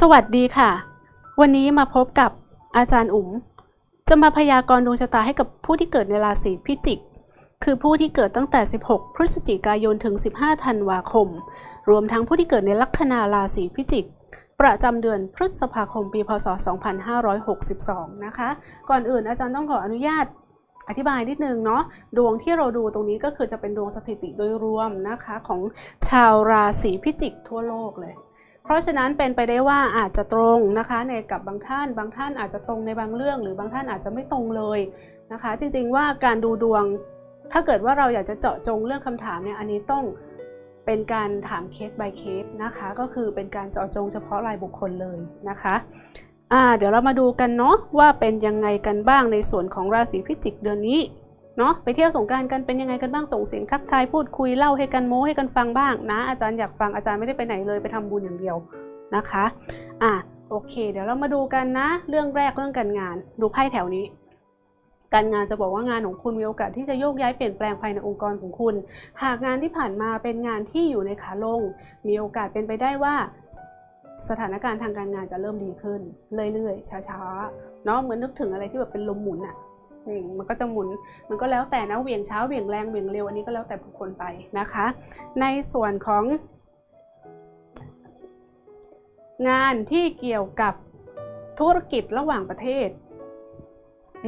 สวัสดีค่ะ วันนี้มาพบกับอาจารย์อุ๋ม จะมาพยากรณ์ดวงชะตาให้กับผู้ที่เกิดในราศีพิจิก คือผู้ที่เกิดตั้งแต่ 16 พฤศจิกายนถึง 15 ธันวาคม รวมทั้งผู้ที่เกิดในลัคนาราศีพิจิก ประจำเดือนพฤษภาคมปีพศ 2562 นะคะ ก่อนอื่นอาจารย์ต้องขออนุญาตอธิบายนิดนึงเนาะดวงที่เราดูตรงนี้ก็คือจะเป็นดวงสถิติโดยรวมนะคะของชาวราศีพิจิกทั่วโลกเลย เพราะฉะนั้นเป็นไปได้ว่าอาจจะตรงนะคะในกับบางท่าน บางท่านอาจจะตรงในบางเรื่อง หรือบางท่านอาจจะไม่ตรงเลยนะคะ จริงๆว่าการดูดวง ถ้าเกิดว่าเราอยากจะเจาะจงเรื่องคำถามเนี่ยอันนี้ต้องเป็นการถามเคส by เคสนะคะ ก็คือเป็นการเจาะจงเฉพาะรายบุคคลเลยนะคะอ่าเดี๋ยวเรามาดูกันเนาะว่าเป็นยังไงกันบ้างในส่วนของราศีพิจิกเดือนนี้ เนาะไปเที่ยวสงการกันเป็นยังไงกันบ้างส่งเสียงทักทายพูดคุยเล่าให้กันโม้ให้กันฟังบ้างนะ อาจารย์อยากฟังอาจารย์ไม่ได้ไปไหนเลยไปทำบุญอย่างเดียวนะคะอะโอเค เดี๋ยวเรามาดูกันนะ เรื่องแรกเรื่องการงาน ดูไพ่แถวนี้ การงานจะบอกว่างานของคุณมีโอกาสที่จะโยกย้ายเปลี่ยนแปลงภายในองค์กรของคุณ หากงานที่ผ่านมาเป็นงานที่อยู่ในขาลง มีโอกาสเป็นไปได้ว่า สถานการณ์ทางการงานจะเริ่มดีขึ้น เรื่อยๆช้าๆเนาะเหมือนนึกถึงอะไรที่แบบเป็นลมหมุนอะ มันก็จะหมุน มันก็แล้วแต่นะเหวี่ยงเช้าเหวี่ยงแรงเหวี่ยงเร็วอันนี้ก็แล้วแต่บุคคลไปนะคะ ในส่วนของ งานที่เกี่ยวกับธุรกิจระหว่างประเทศ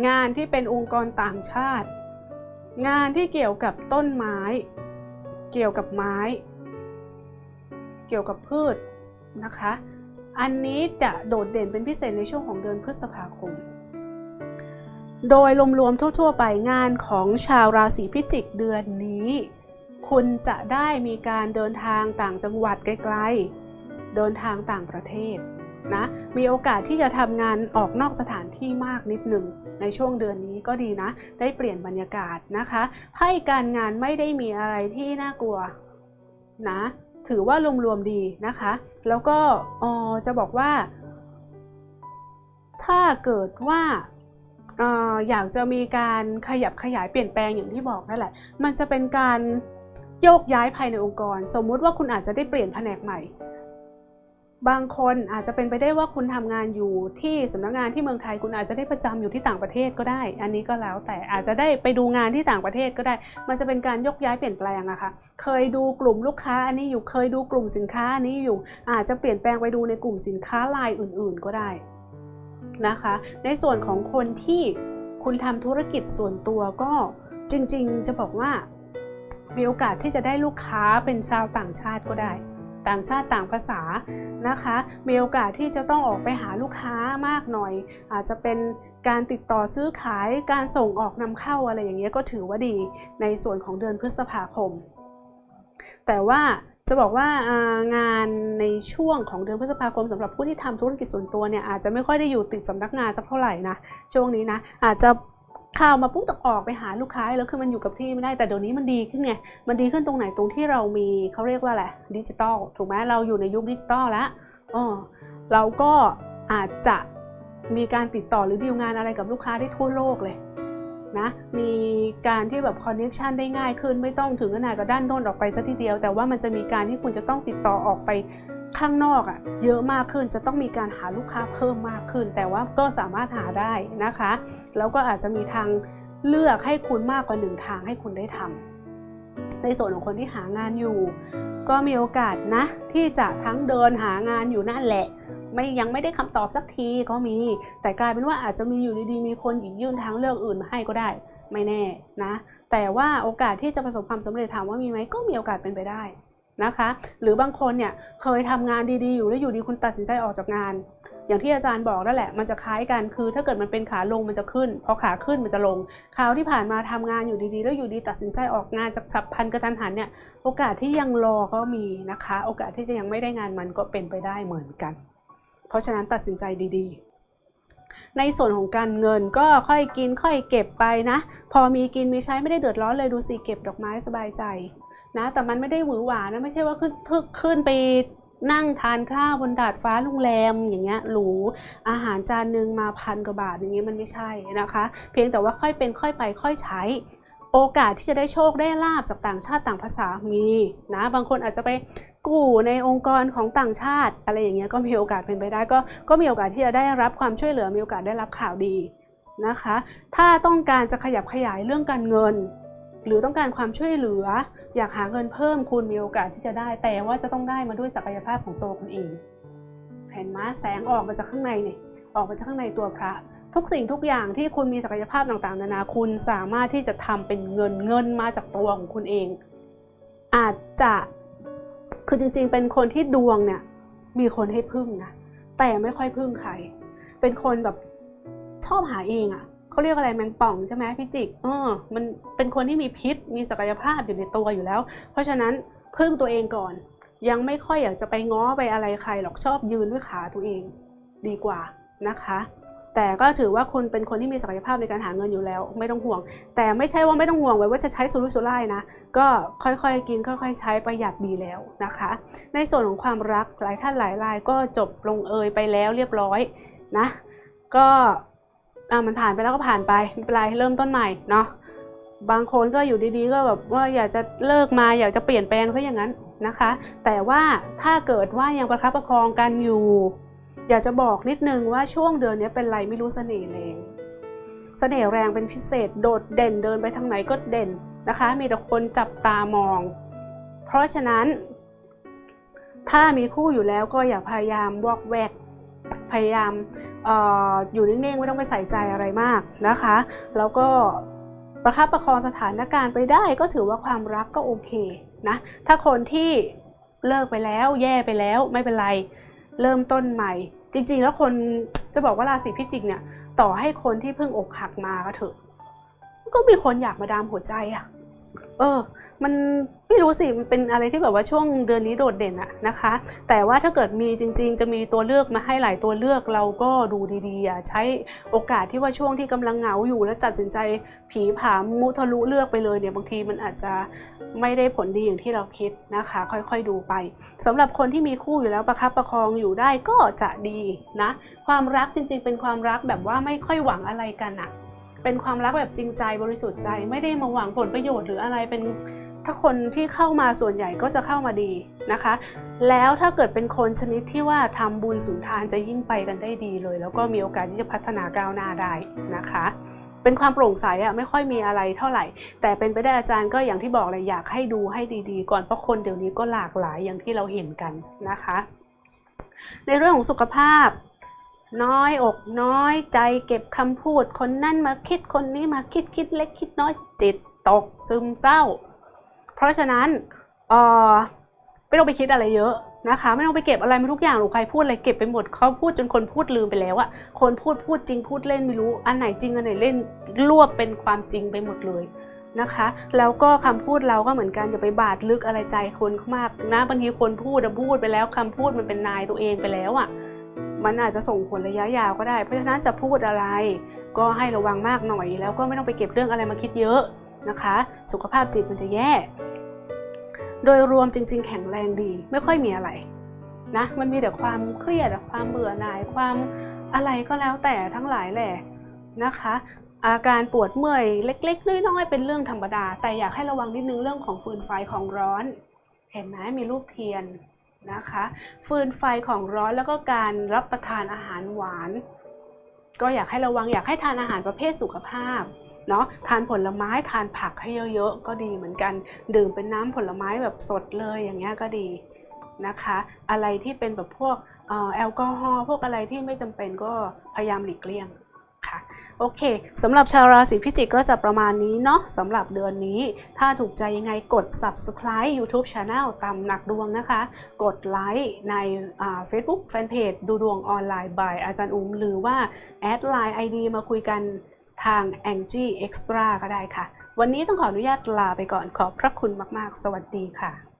งานที่เป็นองค์กรต่างชาติ งานที่เกี่ยวกับต้นไม้ เกี่ยวกับไม้ เกี่ยวกับพืชนะคะ อันนี้จะโดดเด่นเป็นพิเศษในช่วงของเดือนพฤษภาคม โดยรวมๆทั่ว ๆ ไปงานของชาวราศีพิจิกเดือนนี้ คุณจะได้มีการเดินทางต่างจังหวัดไกลๆ เดินทางต่างประเทศนะมีโอกาสที่จะทำงานออกนอกสถานที่มากนิดหนึ่งในช่วงเดือนนี้ก็ดีนะ ได้เปลี่ยนบรรยากาศนะคะไพ่การงานไม่ได้มีอะไรที่น่ากลัวนะถือว่ารวมๆดีนะคะ แล้วก็ออจะบอกว่า ถ้าเกิดว่า อยากจะมีการขยับขยายเปลี่ยนแปลงอย่างที่บอกนั่นแหละ มันจะเป็นการโยกย้ายภายในองค์กร สมมุติว่าคุณอาจจะได้เปลี่ยนแผนกใหม่ บางคนอาจจะเป็นไปได้ว่าคุณทำงานอยู่ที่สำนักงานที่เมืองไทยคุณอาจจะได้ประจำอยู่ที่ต่างประเทศก็ได้ อันนี้ก็แล้วแต่อาจจะได้ไปดูงานที่ต่างประเทศก็ได้ มันจะเป็นการยกย้ายเปลี่ยนแปลงอะค่ะเคยดูกลุ่มลูกค้าอันนี้อยู่เคยดูกลุ่มสินค้าอันนี้อยู่อาจจะเปลี่ยนแปลงไปดูในกลุ่มสินค้ารายอื่น ๆ ก็ได้ นะคะ ในส่วนของคนที่คุณทำธุรกิจส่วนตัวก็จริงๆ จะบอกว่ามีโอกาสที่จะได้ลูกค้าเป็นชาวต่างชาติก็ได้ ต่างชาติต่างภาษานะคะ มีโอกาสที่จะต้องออกไปหาลูกค้ามากหน่อย อาจจะเป็นการติดต่อซื้อขายการส่งออกนำเข้าอะไรอย่างเงี้ยก็ถือว่าดีในส่วนของเดือนพฤษภาคม แต่ว่า จะบอกว่างานในช่วงของเดือนพฤษภาคมสำหรับผู้ที่ทำธุรกิจส่วนตัวเนี่ยอาจจะไม่ค่อยได้อยู่ติดสำนักงานสักเท่าไหร่นะช่วงนี้นะอาจจะข่าวมาปุ๊บต้องออกไปหาลูกค้าแล้วคือมันอยู่กับที่ไม่ได้แต่เดี๋ยวนี้มันดีขึ้นไงมันดีขึ้นตรงไหนตรงที่เรามีเขาเรียกว่าอะไรดิจิตอลถูกไหมเราอยู่ในยุคดิจิตอลแล้วอ๋อเราก็อาจจะมีการติดต่อหรือดีลงานอะไรกับลูกค้าได้ทั่วโลกเลย นะมีการที่แบบคอนเน c ชันได้ง่ายขึ้นไม่ต้องถึงขนาดกับด้านโน้นออกไปซะทีเดียว แต่ว่ามันจะมีการที่คุณจะต้องติดต่อออกไปข้างนอกอะ่ะเยอะมากขึ้นจะต้องมีการหาลูกค้าเพิ่มมากขึ้น แต่ว่าก็สามารถหาได้นะคะ แล้วก็อาจจะมีทางเลือกให้คุณมากกว่าหนึ่งทางให้คุณได้ทำในส่วนของคนที่หางานอยู่ ก็มีโอกาสนะที่จะทั้งเดินหางานอยู่นั่นแหละ ไม่ยังไม่ได้คำตอบสักทีก็มี แต่กลายเป็นว่าอาจจะมีอยู่ดีๆ มีคนหยิบยื่นทางเลือกอื่นมาให้ก็ได้ ไม่แน่นะ แต่ว่าโอกาสที่จะประสบความสำเร็จถามว่ามีไหมก็มีโอกาสเป็นไปได้นะคะ หรือบางคนเนี่ยเคยทำงานดีๆอยู่แล้วอยู่ดีคุณตัดสินใจออกจากงาน อย่างที่อาจารย์บอกนั่นแหละ มันจะคล้ายกันคือ ถ้าเกิดมันเป็นขาลงมันจะขึ้น พอขาขึ้นมันจะลงคราวที่ผ่านมาทำงานอยู่ดีๆ แล้วอยู่ดีตัดสินใจออกงานจากฉับพันกระทันหันเนี่ยโอกาสที่ยังรอก็มีนะคะ โอกาสที่จะยังไม่ได้งานมันก็เป็นไปได้เหมือนกัน เพราะฉะนั้นตัดสินใจดีๆ ในส่วนของการเงินก็ค่อยกินค่อยเก็บไปนะ พอมีกินมีใช้ไม่ได้เดือดร้อนเลยดูสิเก็บดอกไม้สบายใจนะแต่มันไม่ได้หวือหวานะไม่ใช่ว่าขึ้นขึ้นไปนั่งทานข้าวบนดาดฟ้าโรงแรมอย่างเงี้ยหรูอาหารจานหนึ่งมาพันกว่าบาทอย่างเงี้ยมันไม่ใช่นะคะ เพียงแต่ว่าค่อยเป็นค่อยไปค่อยใช้ โอกาสที่จะได้โชคได้ลาบจากต่างชาติต่างภาษามีนะบางคนอาจจะไป กู้ในองค์กรของต่างชาติ อะไรอย่างเงี้ยก็มีโอกาสเป็นไปได้ก็ก็มีโอกาสที่จะได้รับความช่วยเหลือมีโอกาสได้รับข่าวดีนะคะ ถ้าต้องการจะขยับขยายเรื่องการเงิน หรือต้องการความช่วยเหลือ อยากหาเงินเพิ่มคุณมีโอกาสที่จะได้ แต่ว่าจะต้องได้มาด้วยศักยภาพของตัวคุณเองเห็นไหมแสงออกมาจากข้างในเนี่ยออกมาจากข้างในตัวพระ ทุกสิ่งทุกอย่างที่คุณมีศักยภาพต่างๆ นานาคุณสามารถที่จะทำเป็นเงินเงินมาจากตัวของคุณเอง อาจจะ คือจริงๆ เป็นคนที่ดวงเนี่ย มีคนให้พึ่งนะแต่ไม่ค่อยพึ่งใคร เป็นคนแบบชอบหาเองอะ่ะเขาเรียกอะไรแมงป่องใช่ไหมพี่จิกเออมันเป็นคนที่มีพิษ มีศักยภาพอยู่ในตัวอยู่แล้ว เพราะฉะนั้นพึ่งตัวเองก่อน ยังไม่ค่อยอยากจะไปง้อไปอะไรใครหรอกชอบยืนด้วยขาตัวเอง ดีกว่านะคะ แต่ก็ถือว่าคุณเป็นคนที่มีศักยภาพในการหาเงินอยู่แล้ว ไม่ต้องห่วง แต่ไม่ใช่ว่าไม่ต้องห่วงไว้ว่าจะใช้สุรุ่ยสุร่ายนะ ก็ค่อยๆกินค่อย ๆ ใช้ประหยัดดีแล้วนะคะ ในส่วนของความรักหลายท่านหลายรายก็จบลงเอยไปแล้วเรียบร้อยนะ ก็มันผ่านไปแล้วก็ผ่านไปไม่เป็นไรเริ่มต้นใหม่เนาะบางคนก็อยู่ดีๆ ก็แบบว่าอยากจะเลิกมาอยากจะเปลี่ยนแปลงซะอย่างนั้นนะคะ แต่ว่าถ้าเกิดว่ายังประคับประคองกันอยู่ อยากจะบอกนิดนึงว่าช่วงเดือนนี้เป็นไรไม่รู้เสน่ห์แรงเสน่ห์แรงเป็นพิเศษโดดเด่นเดินไปทางไหนก็เด่นนะคะ มีแต่คนจับตามอง เพราะฉะนั้น ถ้ามีคู่อยู่แล้วก็อย่าพยายามวอกแวกพยายามอออยู่นิ่งๆไม่ต้องไปใส่ใจอะไรมากนะคะ แล้วก็ประคับประคองสถานการณ์ไปได้ก็ถือว่าความรักก็โอเคนะถ้าคนที่เลิกไปแล้วแย่ไปแล้วไม่เป็นไร เริ่มต้นใหม่ จริง ๆ แล้วคนจะบอกว่าราศีพิจิกเนี่ย ต่อให้คนที่เพิ่งอกหักมาก็เถอะ ก็มีคนอยากมาดามหัวใจอะ่ะ เออ มันไม่รู้สิมันเป็นอะไรที่แบบว่าช่วงเดือนนี้โดดเด่นอะนะคะ แต่ว่าถ้าเกิดมีจริง ๆ จะมีตัวเลือกมาให้หลายตัวเลือกเราก็ดูดีๆอะใช้โอกาสที่ว่าช่วงที่กำลังเหงาอยู่ แล้วตัดสินใจผีผามมุทะลุเลือกไปเลยเนี่ยบางทีมันอาจจะไม่ได้ผลดีอย่างที่เราคิดนะคะ ค่อยๆดูไปสำหรับคนที่มีคู่อยู่แล้วประคับประคองอยู่ได้ก็จะดีนะ ความรักจริง ๆ เป็นความรักแบบว่าไม่ค่อยหวังอะไรกันอะเป็นความรักแบบจริงใจบริสุทธิ์ใจ ไม่ได้มาหวังผลประโยชน์หรืออะไรเป็น ถ้าคนที่เข้ามาส่วนใหญ่ก็จะเข้ามาดีนะคะ แล้วถ้าเกิดเป็นคนชนิดที่ว่าทำบุญสุนทานจะยิ่งไปกันได้ดีเลย แล้วก็มีโอกาสที่จะพัฒนาก้าวหน้าได้นะคะ เป็นความโปร่งใสอะไม่ค่อยมีอะไรเท่าไหร่ แต่เป็นไปได้อาจารย์ก็อย่างที่บอกเลยอยากให้ดูให้ดีๆ ก่อนเพราะคนเดี๋ยวนี้ก็หลากหลายอย่างที่เราเห็นกันนะคะ ในเรื่องของสุขภาพน้อยอกน้อยใจเก็บคำพูด คนนั่นมาคิดคนนี้มาคิดคิดเล็กคิดน้อยจิตตกซึมเศร้า ราะฉะนั้นเออไม่ต้องไปคิดอะไรเยอะนะคะ ไม่ต้องไปเก็บอะไรมาทุกอย่างหรอกใครพูดอะไรเก็บไปหมดเขาพูดจนคนพูดลืมไปแล้วอะคนพูดพูดจริงพูดเล่นไม่รู้ อันไหนจริงอันไหนเล่นรวบเป็นความจริงไปหมดเลยนะคะ แล้วก็คำพูดเราก็เหมือนกันอย่าไปบาดลึกอะไรใจคนมากนะบางทีคนพูดพูดไปแล้วคำพูดมันเป็นนายตัวเองไปแล้วอะมันอาจจะส่งผลระยะยาวก็ได้ เพราะฉะนั้นจะพูดอะไร ก็ให้ระวังมากหน่อย แล้วก็ไม่ต้องไปเก็บเรื่องอะไรมาคิดเยอะนะคะ สุขภาพจิตมันจะแย่ โดยรวมจริง ๆ แข็งแรงดี ไม่ค่อยมีอะไรนะมันมีแต่ความเครียดความเบื่อหน่ายความอะไรก็แล้วแต่ทั้งหลายแหละนะคะ อาการปวดเมื่อยเล็ก ๆ น้อยๆเป็นเรื่องธรรมดา แต่อยากให้ระวังนิดนึงเรื่องของฟืนไฟของร้อน เห็นไหมมีรูปเทียนนะคะ ฟืนไฟของร้อนแล้วก็การรับประทานอาหารหวาน ก็อยากให้ระวังอยากให้ทานอาหารประเภทสุขภาพ เนาะทานผลไม้ทานผักให้เยอะๆก็ดีเหมือนกัน ดื่มเป็นน้ำผลไม้แบบสดเลยอย่างเงี้ยก็ดีนะคะ อะไรที่เป็นแบบพวกแอลกอฮอล์พวกอะไรที่ไม่จำเป็นก็พยายามหลีกเลี่ยงค่ะโอเคสำหรับชาวราศีพิจิกก็จะประมาณนี้เนาะสำหรับเดือนนี้ ถ้าถูกใจยังไงกด subscribe YouTube Channel ตามหนักดวงนะคะ กดไลค์ใน Facebook Fanpage ดูดวงออนไลน์ by อาจารย์อุ้มหรือว่า แอดไลน์ ID มาคุยกัน ทาง Angie Extra ก็ได้ค่ะ วันนี้ต้องขออนุญาตลาไปก่อนขอบพระคุณมาก ๆ สวัสดีค่ะ